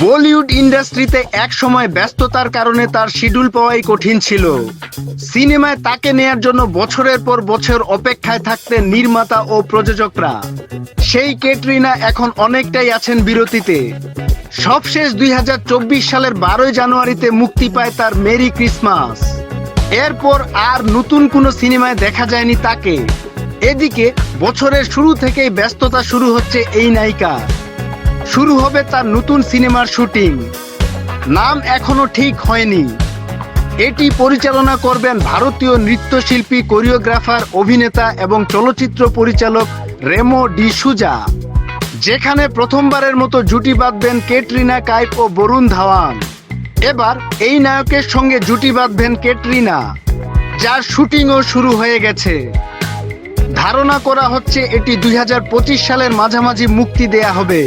বলিউড ইন্ডাস্ট্রিতে এক সময় ব্যস্ততার কারণে তার শিডিউল পাওয়াই কঠিন ছিল। সিনেমায় তাকে নেয়ার জন্য বছরের পর বছর অপেক্ষায় থাকতেন নির্মাতা ও প্রযোজকরা। সেই কেটরিনা এখন অনেকটাই আছেন বিরতিতে। সবশেষ দুই হাজার চব্বিশ সালের বারোই জানুয়ারিতে মুক্তি পায় তার মেরি ক্রিসমাস। এরপর আর নতুন কোনো সিনেমায় দেখা যায়নি তাকে। এদিকে বছরের শুরু থেকেই ব্যস্ততা শুরু হচ্ছে এই নায়িকা। শুরু হবে তার নতুন সিনেমার শুটিং। নাম এখনও ঠিক হয়নি। এটি পরিচালনা করবেন ভারতীয় নৃত্যশিল্পী, কোরিওগ্রাফার, অভিনেতা এবং চলচ্চিত্র পরিচালক রেমো ডি সুজা। যেখানে প্রথমবারের মতো জুটি বাঁধবেন কেটরিনা কাইপ ও বরুণ ধাওয়ান। এবার এই নায়কের সঙ্গে জুটি বাঁধবেন কেটরিনা, যার শুটিংও শুরু হয়ে গেছে। ধারণা করা হচ্ছে এটি দুই হাজার পঁচিশ সালের মাঝামাঝি মুক্তি দেয়া হবে।